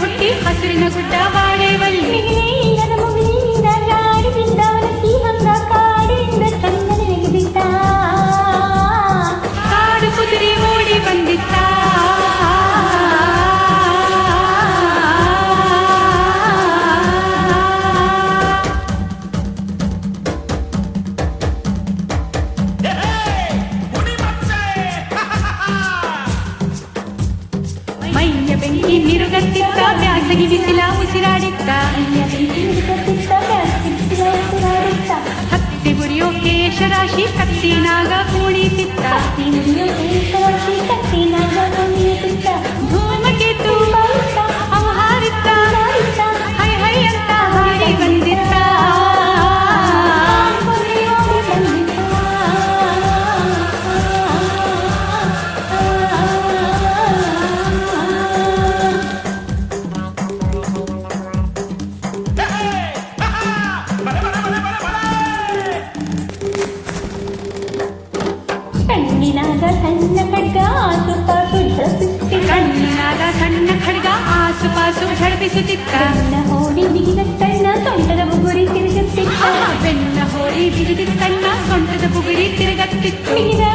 ಹುಟ್ಟಿ ಹಸುರಿನ ಗುಡ್ಡ ಬಾಳೆ ಬ್ಯಾಸಗಿ ಬಿಸಿಲ ಉಸಿರಾಡಿತ್ತ ಹತ್ತಿ ಗುರಿಯೋ ಕೇಶರಾಶಿ ಕತ್ತಿನಾಗ ಕುಣಿತಿತ್ತ ಧೂಮಕೇತು ಕಣ್ಣಿನಾಗ ಸಣ್ಣ ಖಡ್ಗ ಆಸುಪಾಸು ಝಳಪಿಸ್ತಿ ಕಣ್ಣಿನಾದ ಸಣ್ಣ ಖಡ್ಗ ಆಸುಪಾಸು ಝಳಪಿಸುತ್ತಿತ್ತ ಕಣ್ಣ ಹೋಡಿ ಬಿಗಿದ ಕಣ್ಣ ಸೊಂಟದ ಬುಗುರಿ ತಿರುಗುತ್ತಿತ್ತ ಬೆನ್ನ ಹೋರಿ ಬಿರಿದಿತ್ತನ್ನ ಸೊಂಟದ ಬುಗುರಿ ತಿರುಗತ್ತಿತ್ತು ಬಿಗಿದ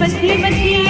बच्ची बच्ची